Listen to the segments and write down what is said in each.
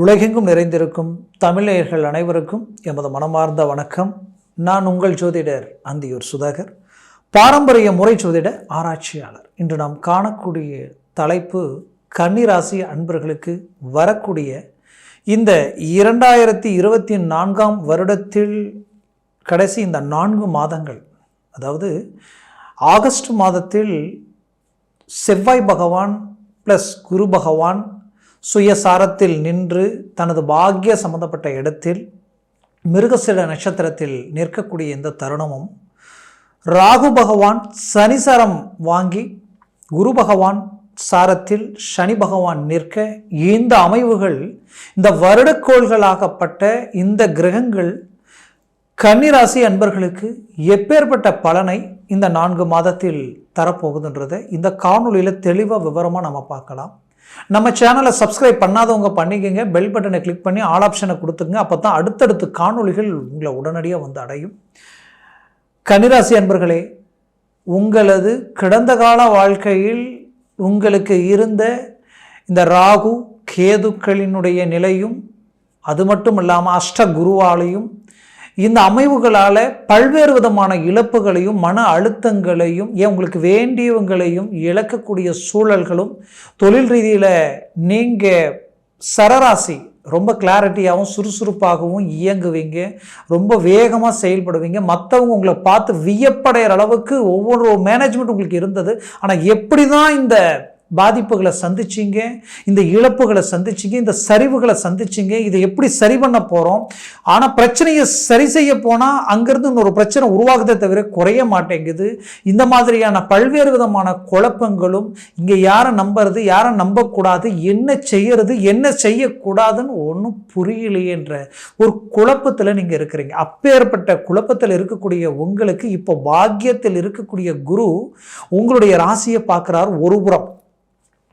உலகெங்கும் நிறைந்திருக்கும் தமிழர்கள் அனைவருக்கும் எமது மனமார்ந்த வணக்கம். நான் உங்கள் ஜோதிடர் அந்தியூர் சுதாகர் பாரம்பரிய முறை ஜோதிட ஆராய்ச்சியாளர். இன்று நாம் காணக்கூடிய தலைப்பு கன்னிராசி அன்பர்களுக்கு வரக்கூடிய இந்த இரண்டாயிரத்தி இருபத்தி நான்காம் வருடத்தில் கடைசி இந்த நான்கு மாதங்கள் அதாவது ஆகஸ்ட் மாதத்தில் செவ்வாய் பகவான் ப்ளஸ் குரு பகவான் சுயசாரத்தில் நின்று தனது பாக்கிய சம்பந்தப்பட்ட இடத்தில் மிருகசில நட்சத்திரத்தில் நிற்கக்கூடிய இந்த தருணமும் ராகு பகவான் சனிசரம் வாங்கி குரு பகவான் சாரத்தில் சனி பகவான் நிற்க இந்த அமைவுகள் இந்த வருடக்கோள்களாகப்பட்ட இந்த கிரகங்கள் கன்னிராசி அன்பர்களுக்கு எப்பேற்பட்ட பலனை இந்த நான்கு மாதத்தில் தரப்போகுதுன்றதை இந்த காணொளியில் தெளிவாக விவரமாக நம்ம பார்க்கலாம். நம்ம சேனலை சப்ஸ்கிரைப் பண்ணாதவங்க பண்ணிக்கங்க. பெல் பட்டனை கிளிக் பண்ணி ஆல் ஆப்ஷனை கொடுத்துங்க அப்போ தான் அடுத்தடுத்து காணொளிகள் உங்களை உடனடியாக வந்து அடையும். கன்னிராசி அன்பர்களே உங்களது கடந்த கால வாழ்க்கையில் உங்களுக்கு இருந்த இந்த ராகு கேதுக்களினுடைய நிலையும் அது மட்டும் இல்லாமல் அஷ்ட குருவாலையும் இந்த அமைவுகளால் பல்வேறு விதமான இழப்புகளையும் மன அழுத்தங்களையும் ஏன் உங்களுக்கு வேண்டியவங்களையும் இழக்கக்கூடிய சூழல்களும் தொழில் ரீதியில் நீங்கள் சரராசி ரொம்ப கிளாரிட்டியாகவும் சுறுசுறுப்பாகவும் இயங்குவீங்க. ரொம்ப வேகமாக செயல்படுவீங்க. மற்றவங்க உங்களை பார்த்து வியப்படைகிற அளவுக்கு ஒவ்வொரு மேனேஜ்மெண்ட் உங்களுக்கு இருந்தது. ஆனால் எப்படி தான் இந்த பாதிப்புகளை சந்திச்சிங்க இந்த இழப்புகளை சந்திச்சிங்க இந்த சரிவுகளை சந்திச்சிங்க இதை எப்படி சரி பண்ண போகிறோம் ஆனால் பிரச்சனையை சரி செய்ய போனால் அங்கேருந்து இன்னொரு பிரச்சனை உருவாகுதே தவிர குறைய மாட்டேங்குது. இந்த மாதிரியான பல்வேறு விதமான குழப்பங்களும் இங்கே யாரை நம்புறது யாரை நம்பக்கூடாது என்ன செய்யறது என்ன செய்யக்கூடாதுன்னு ஒன்றும் புரியலையேன்ற ஒரு குழப்பத்தில் நீங்கள் இருக்கிறீங்க. அப்பேற்பட்ட குழப்பத்தில் இருக்கக்கூடிய உங்களுக்கு இப்போ பாக்கியத்தில் இருக்கக்கூடிய குரு உங்களுடைய ராசியை பார்க்குறார் ஒரு புறம்.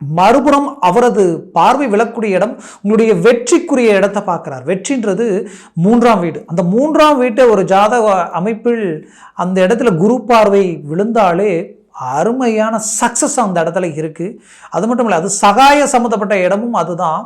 மறுபுறம் அவரது பார்வை விழக்கூடிய இடம் உங்களுடைய வெற்றிக்குரிய இடத்தை பார்க்குறார். வெற்றின்றது மூன்றாம் வீடு. அந்த மூன்றாம் வீட்டை ஒரு ஜாதக அமைப்பில் அந்த இடத்துல குரு பார்வை விழுந்தாலே அருமையான சக்ஸஸ் அந்த இடத்துல இருக்குது அது மட்டும் இல்லை அது சகாய சம்மந்தப்பட்ட இடமும் அதுதான்.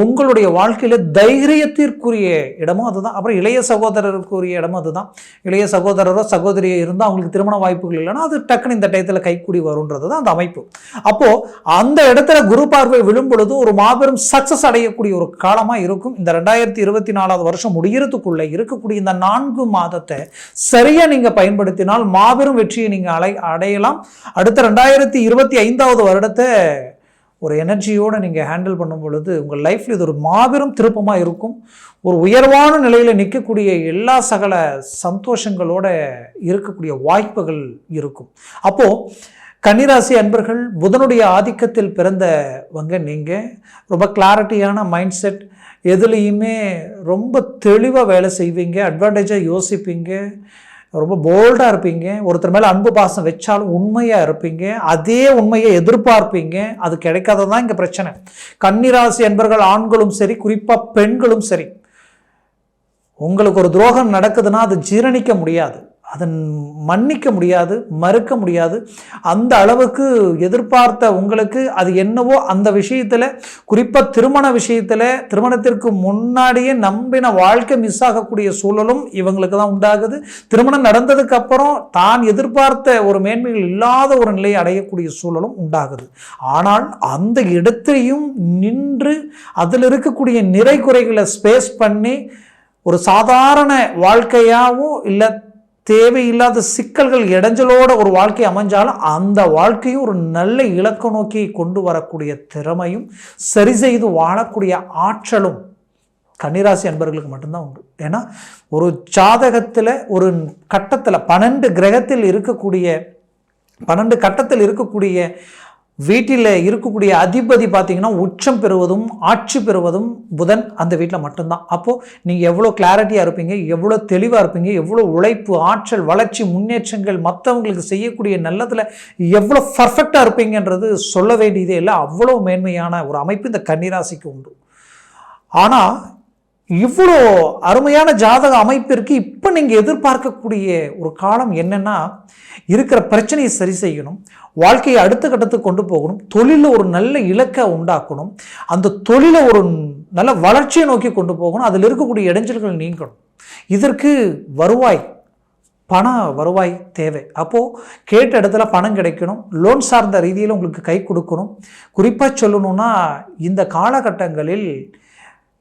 உங்களுடைய வாழ்க்கையில் தைரியத்திற்குரிய இடமும் அதுதான். அப்புறம் இளைய சகோதரருக்குரிய இடமும் அதுதான். இளைய சகோதரரோ சகோதரியோ இருந்தால் அவங்களுக்கு திருமண வாய்ப்புகள் இல்லைன்னா அது டக்குன்னு இந்த டயத்தில் கைக்கூடி வருன்றது தான் அந்த அமைப்பு. அப்போது அந்த இடத்துல குரு பார்வை விழும் பொழுது ஒரு மாபெரும் சக்ஸஸ் அடையக்கூடிய ஒரு காலமாக இருக்கும். இந்த ரெண்டாயிரத்தி இருபத்தி நாலாவது வருஷம் முடிகிறதுக்குள்ளே இருக்கக்கூடிய இந்த நான்கு மாதத்தை சரியாக நீங்கள் பயன்படுத்தினால் மாபெரும் வெற்றியை நீங்கள் அடை அடையலாம். அடுத்த ரெண்டாயிரத்தி இருபத்தி ஐந்தாவது வருடத்தை ஒரு எனர்ஜியோடு நீங்கள் ஹேண்டில் பண்ணும் பொழுது உங்கள் லைஃப்பில் இது ஒரு மாபெரும் திருப்பமாக இருக்கும். ஒரு உயர்வான நிலையில் நிற்கக்கூடிய எல்லா சகல சந்தோஷங்களோட இருக்கக்கூடிய வாய்ப்புகள் இருக்கும். அப்போது கன்னிராசி அன்பர்கள் புதனுடைய ஆதிக்கத்தில் பிறந்தவங்க நீங்கள் ரொம்ப கிளாரிட்டியான மைண்ட் செட் எதுலேயுமே ரொம்ப தெளிவாக வேலை செய்வீங்க அட்வான்டேஜாக யோசிப்பீங்க. ரொம்ப போல்டாக இருப்பீங்க. ஒருத்தர் மேலே அன்பு பாசம் வச்சாலும் உண்மையாக இருப்பீங்க. அதே உண்மையை எதிர்பார்ப்பீங்க. அது கிடைக்காததான் இங்கே பிரச்சனை. கன்னிராசி என்பர்கள் ஆண்களும் சரி குறிப்பாக பெண்களும் சரி. உங்களுக்கு ஒரு துரோகம் நடக்குதுன்னா அது ஜீரணிக்க முடியாது. அதன் மன்னிக்க முடியாது மறுக்க முடியாது. அந்த அளவுக்கு எதிர்பார்த்த உங்களுக்கு அது என்னவோ அந்த விஷயத்தில் குறிப்பாக திருமண விஷயத்தில் திருமணத்திற்கு முன்னாடியே நம்பின வாழ்க்கை மிஸ் ஆகக்கூடிய சூழலும் இவங்களுக்கு தான் உண்டாகுது. திருமணம் நடந்ததுக்கு அப்புறம் தான் எதிர்பார்த்த ஒரு மேன்மைகள் இல்லாத ஒரு நிலையை அடையக்கூடிய சூழலும் உண்டாகுது. ஆனால் அந்த இடத்தையும் நின்று அதில் இருக்கக்கூடிய நிறை குறைகளை ஸ்பேஸ் பண்ணி ஒரு சாதாரண வாழ்க்கையாகவும் இல்லை தேவையில்லாத சிக்கல்கள் இடைஞ்சலோட ஒரு வாழ்க்கை அமைஞ்சாலும் அந்த வாழ்க்கையும் ஒரு நல்ல இலக்க நோக்கி கொண்டு வரக்கூடிய திறமையும் சரி செய்து வாழக்கூடிய ஆற்றலும் கன்னிராசி அன்பர்களுக்கு மட்டும்தான் உண்டு. ஏன்னா ஒரு ஜாதகத்தில் ஒரு கட்டத்தில் பன்னெண்டு கிரகத்தில் இருக்கக்கூடிய பன்னெண்டு கட்டத்தில் இருக்கக்கூடிய வீட்டில் இருக்கக்கூடிய அதிபதி பார்த்தீங்கன்னா உச்சம் பெறுவதும் ஆட்சி பெறுவதும் புதன் அந்த வீட்டில் மட்டும்தான். அப்போது நீங்கள் எவ்வளோ கிளாரிட்டியாக இருப்பீங்க எவ்வளோ தெளிவாக இருப்பீங்க எவ்வளோ உழைப்பு ஆற்றல் வளர்ச்சி முன்னேற்றங்கள் மற்றவங்களுக்கு செய்யக்கூடிய நல்லதில் எவ்வளோ பர்ஃபெக்டாக இருப்பீங்கன்றது சொல்ல வேண்டியதே இல்லை அவ்வளோ மேன்மையான ஒரு அமைப்பு இந்த கன்னிராசிக்கு உண்டு. ஆனால் இவ்வளோ அருமையான ஜாதக அமைப்பிற்கு இப்போ நீங்கள் எதிர்பார்க்கக்கூடிய ஒரு காலம் என்னென்னா இருக்கிற பிரச்சனையை சரி செய்யணும் வாழ்க்கையை அடுத்த கட்டத்துக்கு கொண்டு போகணும் தொழிலில் ஒரு நல்ல இலக்கை உண்டாக்கணும் அந்த தொழிலை ஒரு நல்ல வளர்ச்சியை நோக்கி கொண்டு போகணும் அதில் இருக்கக்கூடிய இடைஞ்சல்கள் நீங்கணும். இதற்கு வருவாய் பண வருவாய் தேவை. அப்போது கேட்ட இடத்துல பணம் கிடைக்கணும் லோன் சார்ந்த ரீதியில் உங்களுக்கு கை கொடுக்கணும். குறிப்பாக சொல்லணும்னா இந்த காலகட்டங்களில்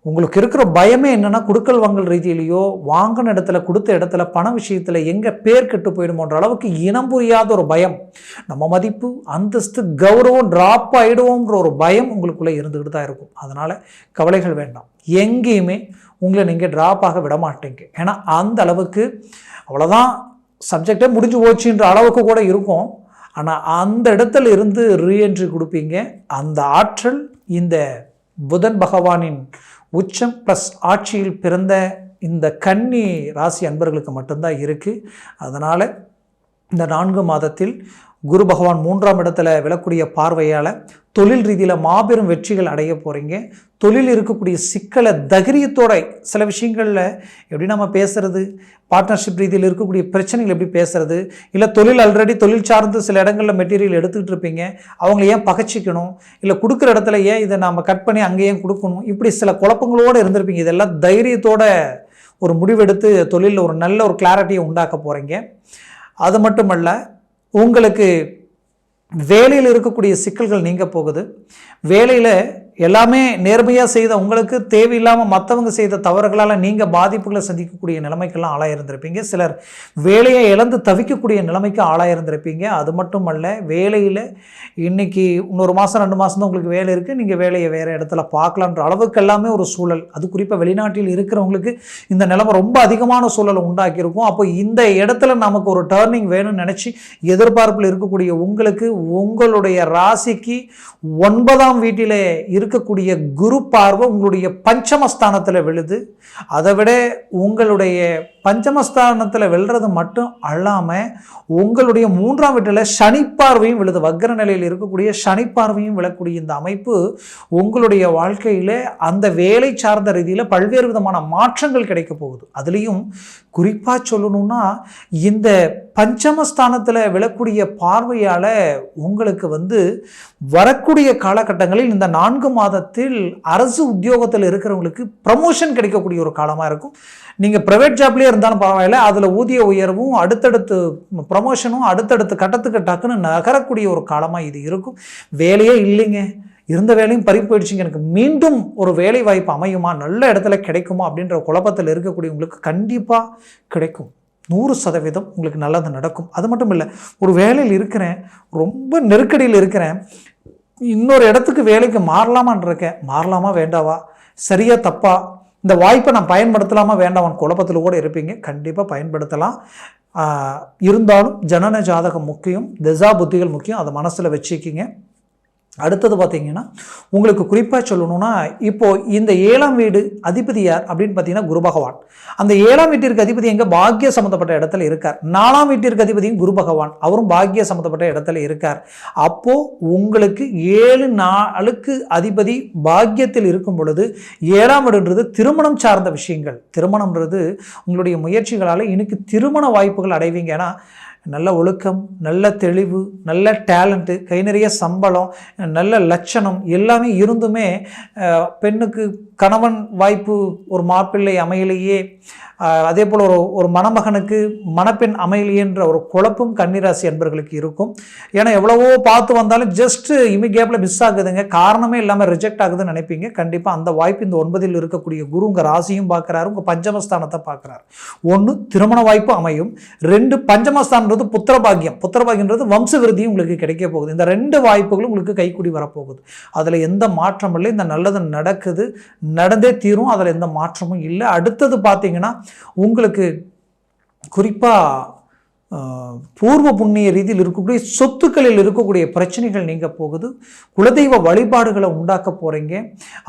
உங்களுக்கு இருக்கிற பயமே என்னென்னா கொடுக்கல் வாங்கல் ரீதியிலையோ வாங்கின இடத்துல கொடுத்த இடத்துல பண விஷயத்தில் எங்கே பேர் கெட்டு போயிடுமோன்ற அளவுக்கு இனம் புரியாத ஒரு பயம். நம்ம மதிப்பு அந்தஸ்து கௌரவம் ட்ராப் ஆகிடுவோன்ற ஒரு பயம் உங்களுக்குள்ளே இருந்துக்கிட்டு தான் இருக்கும். அதனால் கவலைகள் வேண்டாம். எங்கேயுமே உங்களை நீங்கள் ட்ராப் ஆக விட மாட்டீங்க. ஏன்னா அந்த அளவுக்கு அவ்வளோதான் சப்ஜெக்டே முடிஞ்சு போச்சுன்ற அளவுக்கு கூட இருக்கும். ஆனால் அந்த இடத்துல இருந்து ரீஎன்ட்ரி கொடுப்பீங்க. அந்த ஆற்றல் இந்த புதன் பகவானின் உச்சம் ப்ளஸ் ஆட்சியில் பிறந்த இந்த கன்னி ராசி அன்பர்களுக்கு மட்டும்தான் இருக்குது அதனால் இந்த நான்கு மாதத்தில் குரு பகவான் மூன்றாம் இடத்துல விழக்கூடிய பார்வையால் தொழில் ரீதியில் மாபெரும் வெற்றிகள் அடைய போகிறீங்க தொழில் இருக்கக்கூடிய சிக்கலை தைரியத்தோட சில விஷயங்களில் எப்படி நம்ம பேசுறது? பார்ட்னர்ஷிப் ரீதியில் இருக்கக்கூடிய பிரச்சனைகள் எப்படி பேசுறது? இல்லை தொழில் ஆல்ரெடி தொழில் சார்ந்து சில இடங்களில் மெட்டீரியல் எடுத்துக்கிட்டு இருப்பீங்க. அவங்கள ஏன் பகச்சிக்கணும்? இல்லை கொடுக்குற இடத்துல ஏன் இதை நாம் கட் பண்ணி அங்கே ஏன் கொடுக்கணும்? இப்படி சில குழப்பங்களோடு இருந்திருப்பீங்க. இதெல்லாம் தைரியத்தோட ஒரு முடிவெடுத்து தொழிலில் ஒரு நல்ல ஒரு கிளாரிட்டியை உண்டாக்க போகிறீங்க அது மட்டுமல்ல உங்களுக்கு வேலையில் இருக்கக்கூடிய சிக்கல்கள் நீங்க போகுது. வேலையில் எல்லாமே நேர்மையாக செய்த உங்களுக்கு தேவையில்லாமல் மற்றவங்க செய்த தவறுகளால் நீங்கள் பாதிப்புகளை சந்திக்கக்கூடிய நிலைமைக்கெல்லாம் ஆளாயிருந்திருப்பீங்க. சிலர் வேலையை இழந்து தவிக்கக்கூடிய நிலைமைக்கு ஆளாயிருந்திருப்பீங்க. அது மட்டும் அல்ல வேலையில் இன்றைக்கி இன்னொரு மாதம் ரெண்டு மாதம் தான் உங்களுக்கு வேலை இருக்குது நீங்கள் வேலையை வேறு இடத்துல பார்க்கலான்ற அளவுக்கு எல்லாமே ஒரு சூழல். அது குறிப்பாக வெளிநாட்டில் இருக்கிறவங்களுக்கு இந்த நிலைமை ரொம்ப அதிகமான சூழலை உண்டாக்கியிருக்கும். அப்போ இந்த இடத்துல நமக்கு ஒரு டேர்னிங் வேணும்னு நினச்சி எதிர்பார்ப்பில் இருக்கக்கூடிய உங்களுக்கு உங்களுடைய ராசிக்கு ஒன்பதாம் வீட்டிலே இருக்கக்கூடிய குரு பார்வை உங்களுடைய பஞ்சமஸ்தானத்தில் விழுது. அதை விட உங்களுடைய பஞ்சமஸ்தானத்தில் வெல்றது மட்டும் அல்லாமல் உங்களுடைய மூன்றாம் வீட்டில் சனிப்பார்வையும் விழுது. வக்ர நிலையில் இருக்கக்கூடிய சனிப்பார்வையும் விழக்கூடிய இந்த அமைப்பு உங்களுடைய வாழ்க்கையில் அந்த வேலை சார்ந்த ரீதியில் பல்வேறு விதமான மாற்றங்கள் கிடைக்க போகுது. அதுலேயும் குறிப்பாக சொல்லணும்னா இந்த பஞ்சமஸ்தானத்தில் விழக்கூடிய பார்வையால் உங்களுக்கு வந்து வரக்கூடிய காலகட்டங்களில் இந்த நான்கு மாதத்தில் அரசு உத்தியோகத்தில் இருக்கிறவங்களுக்கு ப்ரமோஷன் கிடைக்கக்கூடிய ஒரு காலமாக இருக்கும். நீங்கள் ப்ரைவேட் ஜாப்லேயே இருந்தாலும் பரவாயில்ல. அதில் ஊதிய உயர்வும் அடுத்தடுத்து ப்ரமோஷனும் அடுத்தடுத்து கட்டத்துக்கு டக்குன்னு நகரக்கூடிய ஒரு காலமாக இது இருக்கும். வேலையே இல்லைங்க. இருந்த வேலையும் பறி போயிடுச்சுங்க. எனக்கு மீண்டும் ஒரு வேலை வாய்ப்பு அமையுமா? நல்ல இடத்துல கிடைக்குமா? அப்படின்ற குழப்பத்தில் இருக்கக்கூடியவங்களுக்கு கண்டிப்பாக கிடைக்கும். நூறு சதவீதம் உங்களுக்கு நல்லது நடக்கும். அது மட்டும் இல்லை ஒரு வேலையில் இருக்கிறேன் ரொம்ப நெருக்கடியில் இருக்கிறேன் இன்னொரு இடத்துக்கு வேலைக்கு மாறலாமான் இருக்கேன். மாறலாமா? வேண்டாவா? சரியா? தப்பா? இந்த வாய்ப்பை நான் பயன்படுத்தலாமா வேண்டாம் குழப்பத்தில் கூட இருப்பீங்க. கண்டிப்பாக பயன்படுத்தலாம். இருந்தாலும் ஜனன ஜாதகம் முக்கியம் திசா புத்திகள் முக்கியம். அதை மனசில் வச்சுக்கிங்க. அடுத்தது பார்த்தீங்கன்னா உங்களுக்கு குறிப்பாக சொல்லணும்னா இப்போது இந்த ஏழாம் வீடு அதிபதி யார் அப்படின்னு பார்த்தீங்கன்னா குரு பகவான். அந்த ஏழாம் வீட்டிற்கு அதிபதி எங்கே? பாக்கிய சம்மந்தப்பட்ட இடத்துல இருக்கார். நாலாம் வீட்டிற்கு அதிபதியும் குரு பகவான். அவரும் பாக்கிய சம்மந்தப்பட்ட இடத்துல இருக்கார். அப்போது உங்களுக்கு ஏழு நாளுக்கு அதிபதி பாக்கியத்தில் இருக்கும் பொழுது ஏழாம் வீடுன்றது திருமணம் சார்ந்த விஷயங்கள். திருமணம்ன்றது உங்களுடைய முயற்சிகளால் இன்னைக்கு திருமண வாய்ப்புகள் அடைவீங்க. ஏன்னா நல்ல ஒழுக்கம் நல்ல தெளிவு நல்ல டேலண்ட்டு கை நிறைய சம்பளம் நல்ல லட்சணம் எல்லாமே இருந்துமே பெண்ணுக்கு கணவன் வாய்ப்பு ஒரு மாப்பிள்ளை அமையலையே அதே போல் ஒரு ஒரு மணமகனுக்கு மணப்பெண் அமையலையேன்ற ஒரு குழப்பம் கன்னிராசி என்பர்களுக்கு இருக்கும். ஏன்னா எவ்வளவோ பார்த்து வந்தாலும் ஜஸ்ட்டு இமிகேப்பில் மிஸ் ஆகுதுங்க. காரணமே இல்லாமல் ரிஜெக்ட் ஆகுதுன்னு நினைப்பீங்க. கண்டிப்பாக அந்த வாய்ப்பு இந்த ஒன்பதில் இருக்கக்கூடிய குரு உங்கள் ராசியும் பார்க்குறாரு உங்கள் பஞ்சமஸ்தானத்தை பார்க்குறாரு. ஒன்று திருமண வாய்ப்பு அமையும். ரெண்டு பஞ்சமஸ்தானம் புத்திர பாக்கியம் புத்திர பாக்கியன்றது வம்ச விருதியும் உங்களுக்கு கிடைக்க போகுது. இந்த ரெண்டு வாய்ப்புகளும் உங்களுக்கு கைக்கூடி வரப்போகுது. அதில் எந்த மாற்றமும் இல்லை. இந்த நல்லது நடக்குது. நடந்தே தீரும். அதில் எந்த மாற்றமும் இல்லை. அடுத்தது பார்த்தீங்கன்னா உங்களுக்கு குறிப்பாக பூர்வ புண்ணிய ரீதியில் இருக்கக்கூடிய சொத்துக்களில் இருக்கக்கூடிய பிரச்சனைகள் நீங்கள் போகுது. குலதெய்வ வழிபாடுகளை உண்டாக்க போகிறீங்க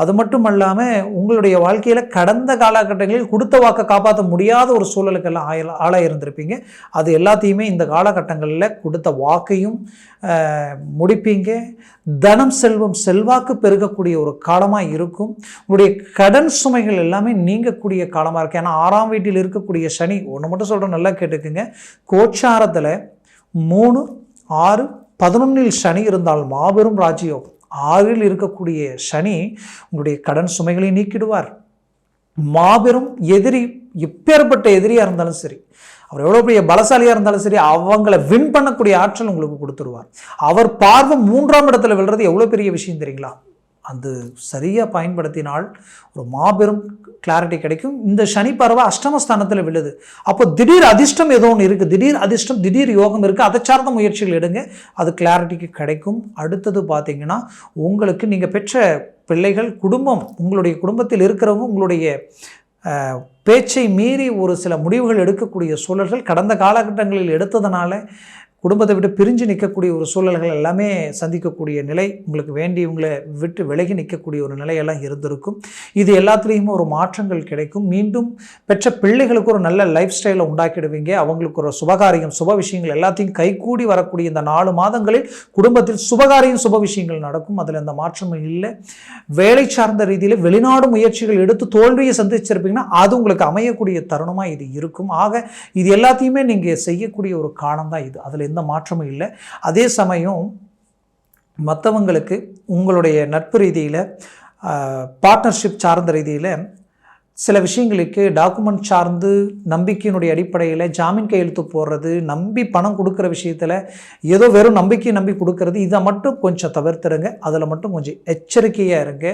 அது மட்டும் இல்லாமல் உங்களுடைய வாழ்க்கையில் கடந்த காலகட்டங்களில் கொடுத்த வாக்கை காப்பாற்ற முடியாத ஒரு சூழலுக்கெல்லாம் ஆய ஆளாக இருந்திருப்பீங்க. அது எல்லாத்தையுமே இந்த காலகட்டங்களில் கொடுத்த வாக்கையும் முடிப்பீங்க. தனம் செல்வம் செல்வாக்கு பெருகக்கூடிய ஒரு காலமாக இருக்கும். உங்களுடைய கடன் சுமைகள் எல்லாமே நீங்கக்கூடிய காலமாக இருக்கு. ஏன்னா ஆறாம் வீட்டில் இருக்கக்கூடிய சனி ஒன்று மட்டும் சொல்கிறேன் நல்லா கேட்டுக்குங்க. கோச்சாரத்தில் மூணு ஆறு பதினொன்னில் சனி இருந்தால் மாபெரும் ராஜ்யோகம். ஆறில் இருக்கக்கூடிய சனி உங்களுடைய கடன் சுமைகளை நீக்கிடுவார். மாபெரும் எதிரி எப்பேற்பட்ட எதிரியாக இருந்தாலும் சரி அவர் எவ்வளோ பெரிய பலசாலியாக இருந்தாலும் சரி அவங்கள வின் பண்ணக்கூடிய ஆற்றல் உங்களுக்கு கொடுத்துருவார். அவர் பார்வை மூன்றாம் இடத்துல விழுறது எவ்வளோ பெரிய விஷயம் தெரியுங்களா? அது சரியாக பயன்படுத்தினால் ஒரு மாபெரும் கிளாரிட்டி கிடைக்கும். இந்த சனி பறவை அஷ்டமஸ்தானத்தில் விழுது. அப்போ திடீர் அதிர்ஷ்டம் ஏதோ ஒன்று இருக்குது திடீர் அதிர்ஷ்டம் திடீர் யோகம் இருக்குது அதை சார்ந்த முயற்சிகள் எடுங்க. அது கிளாரிட்டிக்கு கிடைக்கும். அடுத்தது பார்த்திங்கன்னா உங்களுக்கு நீங்கள் பெற்ற பிள்ளைகள் குடும்பம் உங்களுடைய குடும்பத்தில் இருக்கிறவங்க உங்களுடைய பேச்சை மீறி ஒரு சில முடிவுகள் எடுக்கக்கூடிய சூழல்கள் கடந்த காலகட்டங்களில் எடுத்ததுனால குடும்பத்தை விட்டு பிரிஞ்சு நிற்கக்கூடிய ஒரு சூழல்கள் எல்லாமே சந்திக்கக்கூடிய நிலை உங்களுக்கு வேண்டியவங்களை விட்டு விலகி நிற்கக்கூடிய ஒரு நிலையெல்லாம் இருந்திருக்கும். இது எல்லாத்துலேயுமே ஒரு மாற்றங்கள் கிடைக்கும். மீண்டும் பெற்ற பிள்ளைகளுக்கு ஒரு நல்ல லைஃப் ஸ்டைலை உண்டாக்கிடுவீங்க. அவங்களுக்கு ஒரு சுபகாரியம் சுப விஷயங்கள் எல்லாத்தையும் கைகூடி வரக்கூடிய இந்த நாலு மாதங்களில் குடும்பத்தில் சுபகாரியம் சுப விஷயங்கள் நடக்கும். அதில் எந்த மாற்றமும் இல்லை. வேலை சார்ந்த ரீதியில் வெளிநாடு முயற்சிகள் எடுத்து தோல்வியை சந்திச்சிருப்பீங்கன்னா அது உங்களுக்கு அமையக்கூடிய தருணமாக இது இருக்கும். ஆக இது எல்லாத்தையுமே நீங்கள் செய்யக்கூடிய ஒரு காலம் தான் இது. அதில் எந்த மாற்றமும் இல்லை. அதே சமயம் மற்றவங்களுக்கு உங்களுடைய நட்பு ரீதியில் பார்ட்னர்ஷிப் சார்ந்த ரீதியில் சில விஷயங்களுக்கு டாக்குமெண்ட் சார்ந்து நம்பிக்கையினுடைய அடிப்படையில் ஜாமீன் கையெழுத்து போடுறது நம்பி பணம் கொடுக்குற விஷயத்தில் ஏதோ வெறும் நம்பிக்கை நம்பி கொடுக்கறது இதை மட்டும் கொஞ்சம் தவிர்த்துடுங்க அதில் மட்டும் கொஞ்சம் எச்சரிக்கையாக இருங்க.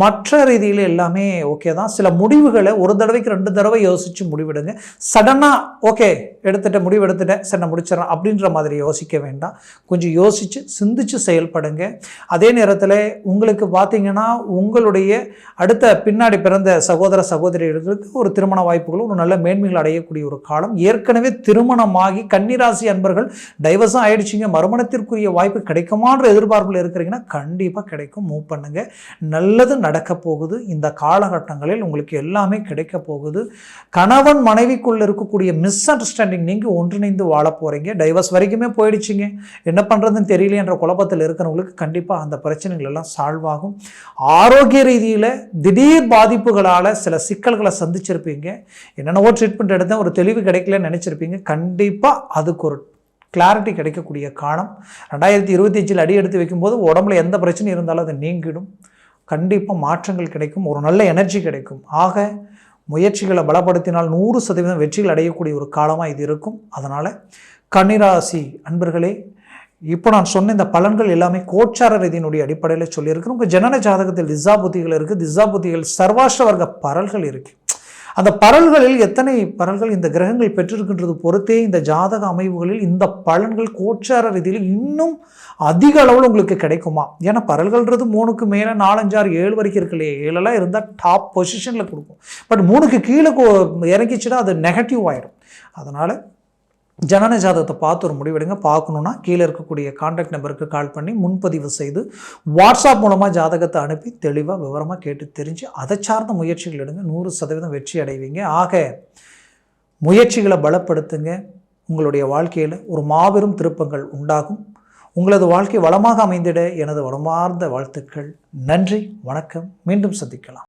மற்ற ரீதியில் எல்லாமே ஓகே தான். சில முடிவுகளை ஒரு தடவைக்கு ரெண்டு தடவை யோசித்து முடிவெடுங்க. சடனாக ஓகே எடுத்துட்டேன் முடிவு எடுத்துட்டேன் சரி நான் முடிச்சிடறேன் அப்படின்ற மாதிரி யோசிக்க வேண்டாம். கொஞ்சம் யோசித்து சிந்திச்சு செயல்படுங்க. அதே நேரத்தில் உங்களுக்கு பார்த்திங்கன்னா உங்களுடைய அடுத்த பின்னாடி பிறந்த சகோதர சகோதரிகளுக்கு ஒரு திருமண வாய்ப்புகளும் ஒரு நல்ல மேன்மைகள் அடையக்கூடிய ஒரு காலம். ஏற்கனவே திருமணமாகி கன்னிராசி அன்பர்கள் டைவர்ஸும் ஆயிடுச்சுங்க. மறுமணத்திற்குரிய வாய்ப்பு கிடைக்குமான்ற எதிர்பார்ப்பில் இருக்கிறீங்கன்னா கண்டிப்பாக கிடைக்கும். மூவ் பண்ணுங்க. நல்லது நடக்க போகுது. இந்த காலகட்டங்களில் உங்களுக்கு எல்லாமே கிடைக்க போகுது. கணவன் மனைவிக்குள்ள இருக்கக்கூடிய மிஸ் அண்டர்ஸ்டாண்டிங் நீங்கள் ஒன்றிணைந்து வாழ போகிறீங்க டைவர்ஸ் வரைக்குமே போயிடுச்சிங்க. என்ன பண்ணுறதுன்னு தெரியல என்ற குழப்பத்தில் இருக்கிறவங்களுக்கு கண்டிப்பாக அந்த பிரச்சனைகள் எல்லாம் சால்வ் ஆகும். ஆரோக்கிய ரீதியில் திடீர் பாதிப்புகளால் சில சிக்கல்களை சந்திச்சிருப்பீங்க. என்னென்னவோ ட்ரீட்மெண்ட் எடுத்தேன் ஒரு தெளிவு கிடைக்கலன்னு நினச்சிருப்பீங்க. கண்டிப்பாக அதுக்கு ஒரு கிளாரிட்டி கிடைக்கக்கூடிய காலம் ரெண்டாயிரத்தி இருபத்தஞ்சில் அடி எடுத்து வைக்கும்போது உடம்புல எந்த பிரச்சனையும் இருந்தாலும் அது நீங்கிடும். கண்டிப்பாக மாற்றங்கள் கிடைக்கும் ஒரு நல்ல எனர்ஜி கிடைக்கும். ஆக முயற்சிகளை பலப்படுத்தினால் நூறு சதவீதம் வெற்றிகள் அடையக்கூடிய ஒரு காலமாக இது இருக்கும். அதனால் கன்னிராசி அன்பர்களே இப்போ நான் சொன்ன இந்த பலன்கள் எல்லாமே கோச்சார ரீதியினுடைய அடிப்படையில் சொல்லியிருக்கிறேன் உங்கள் ஜனன ஜாதகத்தில் திசா புத்திகள் இருக்குது திசா புத்திகள் சர்வாஷ்ட வர்க்க பரல்கள் இருக்குது அந்த பரல்களில் எத்தனை பரல்கள் இந்த கிரகங்கள் பெற்றிருக்கின்றது பொறுத்தே இந்த ஜாதக அமைவுகளில் இந்த பலன்கள் கோச்சார ரீதியில் இன்னும் அதிக அளவில் உங்களுக்கு கிடைக்குமா? ஏன்னா பரல்கள்ன்றது மூணுக்கு மேலே நாலஞ்சாறு ஏழு வரைக்கும் இருக்கு இல்லையா? ஏழெல்லாம் இருந்தால் டாப் பொசிஷனில் கொடுக்கும். பட் மூணுக்கு கீழே இறங்கிச்சுன்னா அது நெகட்டிவ் ஆயிடும் அதனால் ஜனன ஜாதகத்தை பார்த்து ஒரு முடிவெடுங்க. பார்க்கணுன்னா கீழே இருக்கக்கூடிய காண்டாக்ட் நம்பருக்கு கால் பண்ணி முன்பதிவு செய்து வாட்ஸ்அப் மூலமாக ஜாதகத்தை அனுப்பி தெளிவாக விவரமாக கேட்டு தெரிஞ்சு அதை சார்ந்த முயற்சிகள் எடுங்க. நூறு சதவீதம் வெற்றி அடைவீங்க. ஆக முயற்சிகளை பலப்படுத்துங்க. உங்களுடைய வாழ்க்கையில் ஒரு மாபெரும் திருப்பங்கள் உண்டாகும். உங்களது வாழ்க்கை வளமாக அமைந்திட எனது வளமார்ந்த வாழ்த்துக்கள். நன்றி வணக்கம். மீண்டும் சந்திக்கலாம்.